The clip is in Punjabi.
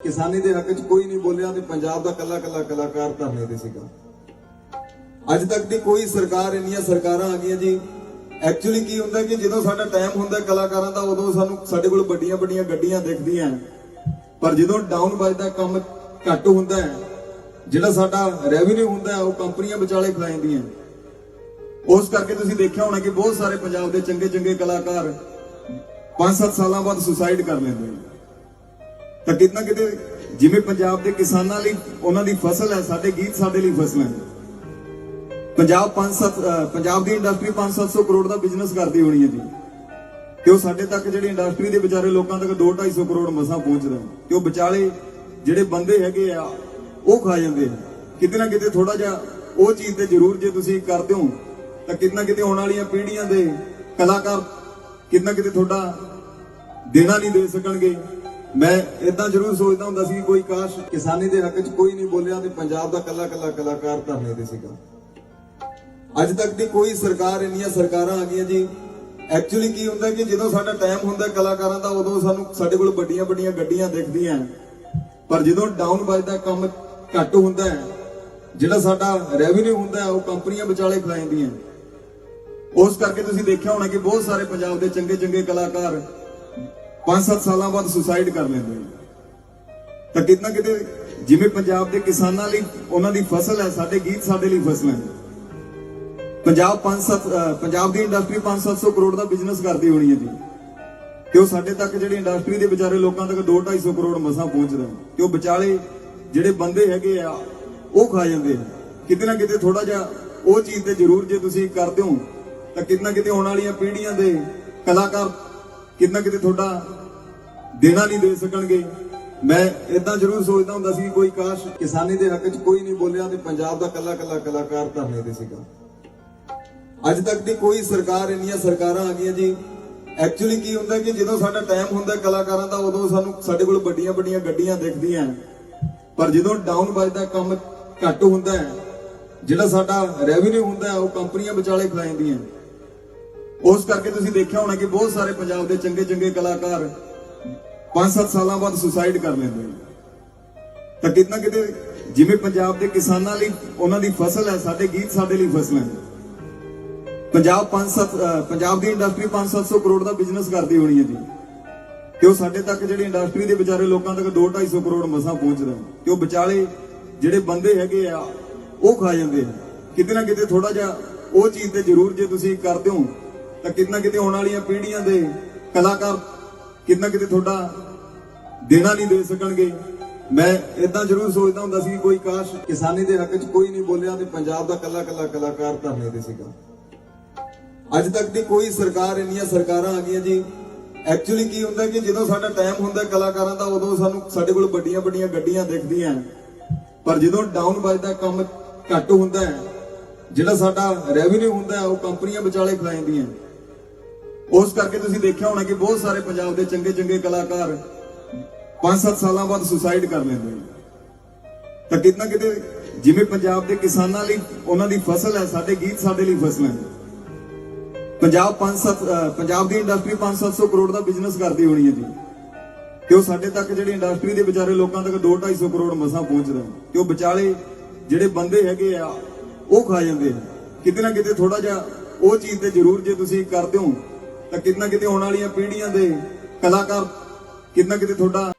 ਕਿਸਾਨੀ ਦੇ ਹੱਕ 'ਚ ਕੋਈ ਨਹੀਂ ਬੋਲਿਆ ਤੇ ਪੰਜਾਬ ਦਾ ਕੱਲਾ ਕੱਲਾ ਕਲਾਕਾਰ ਧਰਨੇ ਤੇ ਸੀਗਾ। ਅੱਜ ਤੱਕ ਦੀ ਕੋਈ ਸਰਕਾਰ ਇੰਨੀਆਂ ਸਰਕਾਰਾਂ ਆ ਗਈਆਂ ਜੀ। ਐਕਚੁਅਲੀ ਕੀ ਹੁੰਦਾ ਕਿ ਜਦੋਂ ਸਾਡਾ ਟਾਈਮ ਹੁੰਦਾ ਕਲਾਕਾਰਾਂ ਦਾ, ਉਦੋਂ ਸਾਨੂੰ ਸਾਡੇ ਕੋਲ ਵੱਡੀਆਂ ਵੱਡੀਆਂ ਗੱਡੀਆਂ ਦਿਖਦੀਆਂ ਪਰ ਜਦੋਂ ਡਾਊਨ ਵੱਜਦਾ, ਕੰਮ ਘੱਟ ਹੁੰਦਾ ਹੈ ਜਿਹੜਾ ਸਾਡਾ ਰੈਵਨਿਊ ਹੁੰਦਾ ਉਹ ਕੰਪਨੀਆਂ ਵਿਚਾਲੇ ਖਾ ਜਾਂਦੀਆਂ ਉਸ ਕਰਕੇ ਤੁਸੀਂ ਦੇਖਿਆ ਹੋਣਾ ਕਿ ਬਹੁਤ ਸਾਰੇ ਪੰਜਾਬ ਦੇ ਚੰਗੇ ਚੰਗੇ ਕਲਾਕਾਰ 5-7 ਸਾਲਾਂ ਬਾਅਦ ਸੁਸਾਈਡ ਕਰ ਲੈਂਦੇ ਨੇ। ਤਾਂ ਕਿਤਨਾ ਕਿਤੇ ਜਿਵੇਂ ਪੰਜਾਬ ਦੇ ਕਿਸਾਨਾਂ ਲਈ ਉਹਨਾਂ ਦੀ ਫਸਲ ਹੈ, ਸਾਡੇ ਗੀਤ ਸਾਡੇ ਲਈ ਫਸਲ ਹੈ ਪੰਜਾਬ 5-7 ਪੰਜਾਬ ਦੀ ਇੰਡਸਟਰੀ 5-700 ਕਰੋੜ ਦਾ ਬਿਜ਼ਨਸ ਕਰਦੀ ਹੋਣੀ ਹੈ ਜੀ। ਤੇ ਉਹ ਸਾਡੇ ਤੱਕ ਜਿਹੜੀ ਇੰਡਸਟਰੀ ਦੇ ਵਿਚਾਰੇ ਲੋਕਾਂ ਤੱਕ 2-250 ਕਰੋੜ ਮਸਾਂ ਪਹੁੰਚਦਾ ਹੈ ਤੇ ਉਹ ਵਿਚਾਲੇ ਜਿਹੜੇ ਬੰਦੇ ਹੈਗੇ ਆ, ਉਹ ਖਾ ਜਾਂਦੇ ਆ। ਕਿਤੇ ਨਾ ਕਿਤੇ ਥੋੜਾ ਜਿਹਾ ਉਹ ਚੀਜ਼ ਤੇ ਜ਼ਰੂਰ ਜੇ ਤੁਸੀਂ ਕਰਦੇ ਹੋ, ਤਾਂ ਕਿਤੇ ਨਾ ਕਿਤੇ ਆਉਣ ਵਾਲੀਆਂ ਪੀੜ੍ਹੀਆਂ ਦੇ ਕਲਾਕਾਰ ਕਿਤੇ ਨਾ ਕਿਤੇ ਤੁਹਾਡਾ ਦੇਣਾ ਨਹੀਂ ਦੇ ਸਕਣਗੇ। ਮੈਂ ਇਦਾਂ ਜ਼ਰੂਰ ਸੋਚਦਾ ਹੁੰਦਾ ਸੀ, ਕੋਈ ਕਾਸ਼ ਕਿਸਾਨੀ ਦੇ ਹੱਕ 'ਚ ਕੋਈ ਨਹੀਂ ਬੋਲਿਆ ਤੇ ਪੰਜਾਬ ਦਾ ਕੱਲਾ ਕੱਲਾ ਕਲਾਕਾਰ ਧਰਨੇ ਤੇ ਸੀਗਾ। ਅੱਜ ਤੱਕ ਦੀ ਕੋਈ ਸਰਕਾਰ ਇੰਨੀਆਂ ਸਰਕਾਰਾਂ ਆ ਗਈਆਂ ਜੀ। ਐਕਚੁਅਲੀ ਕੀ ਹੁੰਦਾ ਕਿ ਜਦੋਂ ਸਾਡਾ ਟਾਈਮ ਹੁੰਦਾ ਕਲਾਕਾਰਾਂ ਦਾ, ਉਦੋਂ ਸਾਨੂੰ ਸਾਡੇ ਕੋਲ ਵੱਡੀਆਂ ਵੱਡੀਆਂ ਗੱਡੀਆਂ ਦਿਖਦੀਆਂ। ਪਰ ਜਦੋਂ ਡਾਊਨ ਵੱਜਦਾ, ਕੰਮ ਘੱਟ ਹੁੰਦਾ ਹੈ, ਜਿਹੜਾ ਸਾਡਾ ਰੈਵਨਿਊ ਹੁੰਦਾ ਉਹ ਕੰਪਨੀਆਂ ਵਿਚਾਲੇ ਖਾ ਜਾਂਦੀਆਂ। ਉਸ ਕਰਕੇ ਤੁਸੀਂ ਦੇਖਿਆ ਹੋਣਾ ਕਿ ਬਹੁਤ ਸਾਰੇ ਪੰਜਾਬ ਦੇ ਚੰਗੇ ਚੰਗੇ ਕਲਾਕਾਰ 5-7 ਸਾਲਾਂ ਬਾਅਦ ਸੁਸਾਈਡ ਕਰ ਲੈਂਦੇ ਨੇ। ਤਾਂ ਕਿਤਨਾ ਕਿਤੇ ਜਿਵੇਂ ਪੰਜਾਬ ਦੇ ਕਿਸਾਨਾਂ ਲਈ ਉਹਨਾਂ ਦੀ ਫਸਲ ਹੈ, ਸਾਡੇ ਗੀਤ ਸਾਡੇ ਲਈ ਫਸਲ ਹੈ ਪੰਜਾਬ 5-7 ਪੰਜਾਬ ਦੀ ਇੰਡਸਟਰੀ 5-700 ਕਰੋੜ ਦਾ ਬਿਜ਼ਨਸ ਕਰਦੀ ਹੋਣੀ ਹੈ ਜੀ। ਤੇ ਉਹ ਸਾਡੇ ਤੱਕ ਜਿਹੜੀ ਇੰਡਸਟਰੀ ਦੇ ਵਿਚਾਰੇ ਲੋਕਾਂ ਤੱਕ 2-250 ਕਰੋੜ ਮਸਾਂ ਪਹੁੰਚਦਾ ਹੈ। ਤੇ ਉਹ ਵਿਚਾਲੇ ਜਿਹੜੇ ਬੰਦੇ ਹੈਗੇ ਆ, ਉਹ ਖਾ ਜਾਂਦੇ ਆ। ਕਿਤੇ ਨਾ ਕਿਤੇ ਥੋੜਾ ਜਿਹਾ ਉਹ ਚੀਜ਼ ਤੇ ਜ਼ਰੂਰ ਜੇ ਤੁਸੀਂ ਕਰਦੇ ਹੋ, ਤਾਂ ਕਿਤੇ ਨਾ ਕਿਤੇ ਆਉਣ ਵਾਲੀਆਂ ਪੀੜ੍ਹੀਆਂ ਦੇ ਕਲਾਕਾਰ ਕਿੰਨਾ ਕਿਤੇ ਤੁਹਾਡਾ ਦੇਣਾ ਨਹੀਂ ਦੇ ਸਕਣਗੇ। ਮੈਂ ਇਦਾਂ ਜ਼ਰੂਰ ਸੋਚਦਾ ਹੁੰਦਾ ਸੀ ਕੋਈ ਕਾਸ਼ ਕਿਸਾਨੀ ਦੇ ਹੱਕ 'ਚ ਕੋਈ ਨਹੀਂ ਬੋਲਿਆ ਤੇ ਪੰਜਾਬ ਦਾ ਕੱਲਾ ਕੱਲਾ ਕਲਾਕਾਰ ਧਰਨੇ ਤੇ ਸੀਗਾ। ਅੱਜ ਤੱਕ ਦੀ ਕੋਈ ਸਰਕਾਰ ਇੰਨੀਆਂ ਸਰਕਾਰਾਂ ਆ ਗਈਆਂ ਜੀ। ਐਕਚੁਅਲੀ ਕੀ ਹੁੰਦਾ ਕਿ ਜਦੋਂ ਸਾਡਾ ਟਾਈਮ ਹੁੰਦਾ ਕਲਾਕਾਰਾਂ ਦਾ, ਉਦੋਂ ਸਾਨੂੰ ਸਾਡੇ ਕੋਲ ਵੱਡੀਆਂ ਵੱਡੀਆਂ ਗੱਡੀਆਂ ਦਿਖਦੀਆਂ। ਪਰ ਜਦੋਂ ਡਾਊਨ ਵੱਜਦਾ, ਕੰਮ ਘੱਟ ਹੁੰਦਾ ਹੈ, ਜਿਹੜਾ ਸਾਡਾ ਰੈਵਨਿਊ ਹੁੰਦਾ ਉਹ ਕੰਪਨੀਆਂ ਵਿਚਾਲੇ ਖਾ ਉਸ ਕਰਕੇ ਤੁਸੀਂ ਦੇਖਿਆ ਹੋਣਾ ਕਿ ਬਹੁਤ ਸਾਰੇ ਪੰਜਾਬ ਦੇ ਚੰਗੇ ਚੰਗੇ ਕਲਾਕਾਰ 5-7 ਸਾਲਾਂ ਬਾਅਦ ਸੁਸਾਈਡ ਕਰ ਲੈਂਦੇ ਨੇ। ਤਾਂ ਕਿਤਨਾ ਕਿਤੇ ਜਿਵੇਂ ਪੰਜਾਬ ਦੇ ਕਿਸਾਨਾਂ ਲਈ ਉਹਨਾਂ ਦੀ ਫਸਲ ਹੈ, ਸਾਡੇ ਗੀਤ ਸਾਡੇ ਲਈ ਫਸਲ ਹੈ ਪੰਜਾਬ 5-7 ਪੰਜਾਬ ਦੀ ਇੰਡਸਟਰੀ 5-700 ਕਰੋੜ ਦਾ ਬਿਜ਼ਨਸ ਕਰਦੀ ਹੋਣੀ ਹੈ ਜੀ। ਤੇ ਉਹ ਸਾਡੇ ਤੱਕ ਜਿਹੜੀ ਇੰਡਸਟਰੀ ਦੇ ਵਿਚਾਰੇ ਲੋਕਾਂ ਤੱਕ 2-250 ਕਰੋੜ ਮਸਾਂ ਪਹੁੰਚਦਾ ਹੈ। ਤੇ ਉਹ ਵਿਚਾਲੇ ਜਿਹੜੇ ਬੰਦੇ ਹੈਗੇ ਆ, ਉਹ ਖਾ ਜਾਂਦੇ ਆ। ਕਿਤੇ ਨਾ ਕਿਤੇ ਥੋੜਾ ਜਿਹਾ ਉਹ ਚੀਜ਼ ਤੇ ਜ਼ਰੂਰ ਜੇ ਤੁਸੀਂ ਕਰਦੇ ਹੋ ਤਾਂ ਕਿਤੇ ਨਾ ਕਿਤੇ ਆਉਣ ਵਾਲੀਆਂ ਪੀੜ੍ਹੀਆਂ ਦੇ ਕਲਾਕਾਰ ਕਿਤੇ ਕਿਤੇ ਤੁਹਾਡਾ ਦੇਣਾ ਨਹੀਂ ਦੇ ਸਕਣਗੇ। ਮੈਂ ਇਦਾਂ ਜ਼ਰੂਰ ਸੋਚਦਾ ਹੁੰਦਾ ਸੀ ਕੋਈ ਕਾਸ਼ ਕਿਸਾਨੀ ਦੇ ਹੱਕ 'ਚ ਕੋਈ ਨਹੀਂ ਬੋਲਿਆ ਤੇ ਪੰਜਾਬ ਦਾ ਕੱਲਾ ਕੱਲਾ ਕਲਾਕਾਰ ਧਰਨੇ ਤੇ ਸੀਗਾ। ਅੱਜ ਤੱਕ ਦੀ ਕੋਈ ਸਰਕਾਰ ਇੰਨੀਆਂ ਸਰਕਾਰਾਂ ਆ ਗਈਆਂ ਜੀ। ਐਕਚੁਅਲੀ ਕੀ ਹੁੰਦਾ ਕਿ ਜਦੋਂ ਸਾਡਾ ਟਾਈਮ ਹੁੰਦਾ ਕਲਾਕਾਰਾਂ ਦਾ, ਉਦੋਂ ਸਾਨੂੰ ਸਾਡੇ ਕੋਲ ਵੱਡੀਆਂ ਵੱਡੀਆਂ ਗੱਡੀਆਂ ਦਿਖਦੀਆਂ। ਪਰ ਜਦੋਂ ਡਾਊਨ ਵੱਜਦਾ, ਕੰਮ ਘੱਟ ਹੁੰਦਾ ਹੈ, ਜਿਹੜਾ ਸਾਡਾ ਰੈਵਨਿਊ ਹੁੰਦਾ ਉਹ ਕੰਪਨੀਆਂ ਵਿਚਾਲੇ ਖਾ ਜਾਂਦੀਆਂ। ਉਸ ਕਰਕੇ ਤੁਸੀਂ ਦੇਖਿਆ ਹੋਣਾ ਕਿ ਬਹੁਤ ਸਾਰੇ ਪੰਜਾਬ ਦੇ ਚੰਗੇ ਚੰਗੇ ਕਲਾਕਾਰ 5-7 ਸਾਲਾਂ ਬਾਅਦ ਸੁਸਾਈਡ ਕਰ ਲੈਂਦੇ ਨੇ। ਤਾਂ ਕਿਤਨਾ ਕਿਤੇ ਜਿਵੇਂ ਪੰਜਾਬ ਦੇ ਕਿਸਾਨਾਂ ਲਈ ਉਹਨਾਂ ਦੀ ਫਸਲ ਹੈ, ਸਾਡੇ ਗੀਤ ਸਾਡੇ ਲਈ ਫਸਲ ਹੈ। ਪੰਜਾਬ 5-7 ਪੰਜਾਬ ਦੀ ਇੰਡਸਟਰੀ 5-700 ਕਰੋੜ ਦਾ ਬਿਜ਼ਨਸ ਕਰਦੀ ਹੋਣੀ ਹੈ ਜੀ। ਤੇ ਉਹ ਸਾਡੇ ਤੱਕ ਜਿਹੜੀ ਇੰਡਸਟਰੀ ਦੇ ਵਿਚਾਰੇ ਲੋਕਾਂ ਤੱਕ 2-250 ਕਰੋੜ ਮਸਾਂ ਪਹੁੰਚਦਾ ਹੈ ਤੇ ਉਹ ਵਿਚਾਲੇ ਜਿਹੜੇ ਬੰਦੇ ਹੈਗੇ ਆ, ਉਹ ਖਾ ਜਾਂਦੇ ਆ। ਕਿਤੇ ਨਾ ਕਿਤੇ ਥੋੜਾ ਜਿਹਾ ਉਹ ਚੀਜ਼ ਤੇ ਜ਼ਰੂਰ ਜੇ ਤੁਸੀਂ ਕਰਦੇ ਹੋ ਤਾਂ ਕਿਤੇ ਕਿਤੇ ਆਉਣ ਵਾਲੀਆਂ ਪੀੜ੍ਹੀਆਂ ਦੇ ਕਲਾਕਾਰ ਕਿਤੇ ਕਿਤੇ ਤੁਹਾਡਾ